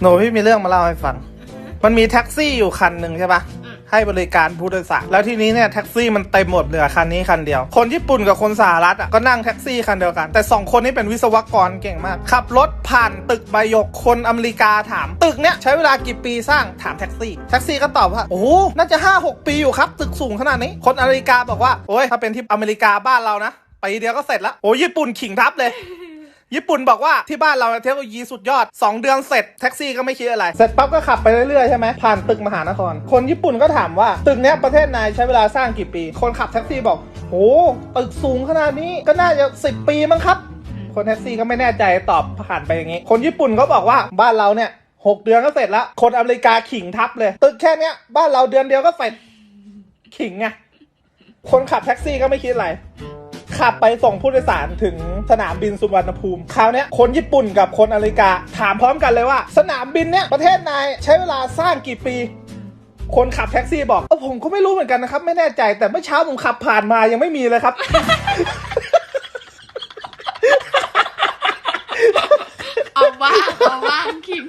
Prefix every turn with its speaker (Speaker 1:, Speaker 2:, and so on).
Speaker 1: หนูพี่มีเรื่องมาเล่าให้ฟัง มันมีแท็กซี่อยู่คันหนึ่งใช่ปะ
Speaker 2: อืม
Speaker 1: ให้บริการผู้โดยสาร แล้วทีนี้เนี่ยแท็กซี่มันเต็มหมดเหลือคันนี้คันเดียว คนญี่ปุ่นกับคนสหรัฐอะก็นั่งแท็กซี่คันเดียวกัน แต่สองคนนี้เป็นวิศวกรเก่งมาก ขับรถผ่านตึกใบหยกคนอเมริกาถาม ตึกเนี้ยใช้เวลากี่ปีสร้างถามแท็กซี่ แท็กซี่ก็ตอบว่า โอ้โหน่าจะห้าหกปีอยู่ครับ ตึกสูงขนาดนี้ คนอเมริกาบอกว่า โอ้ยถ้าเป็นที่อเมริกาบ้านเรานะปีเดียวก็เสร็จแล้วโอ้ยญี่ปุ่นขิงทับเลย ญี่ปุ่นบอกว่าที่บ้านเราเทคโนโลยีสุดยอด 2 เดือนเสร็จแท็กซี่ก็ไม่คิดอะไร เสร็จปั๊บก็ขับไปเรื่อยๆใช่ไหมผ่านตึกมหานคร คนญี่ปุ่นก็ถามว่าตึกเนี้ยประเทศนายใช้เวลาสร้างกี่ปี คนขับแท็กซี่บอกโอ้ตึกสูงขนาดนี้ก็น่าจะ 10 ปีมั้งครับ คนแท็กซี่ก็ไม่แน่ใจตอบผ่านไปอย่างงี้ คนญี่ปุ่นก็บอกว่าบ้านเราเนี่ยหกเดือนก็เสร็จแล้วคนอเมริกาขิงทับเลยตึกแค่เนี้ยบ้านเราเดือนเดียวก็เสร็จขิงไงคนขับแท็กซี่ก็ไม่คิดอะไร ขับไปส่งผู้โดยสารถึงสนามบินสุวรรณภูมิ คราวนี้คนญี่ปุ่นกับคนอเมริกา ถามพร้อมกันเลยว่า สนามบินเนี้ยประเทศนายใช้เวลาสร้างกี่ปีคนขับแท็กซี่บอกเออผมก็ไม่รู้เหมือนกันนะครับ ไม่แน่ใจแต่เมื่อเช้าผมขับผ่านมายังไม่มีเลยครับ
Speaker 2: เอาบ้างเอาบ้างขิง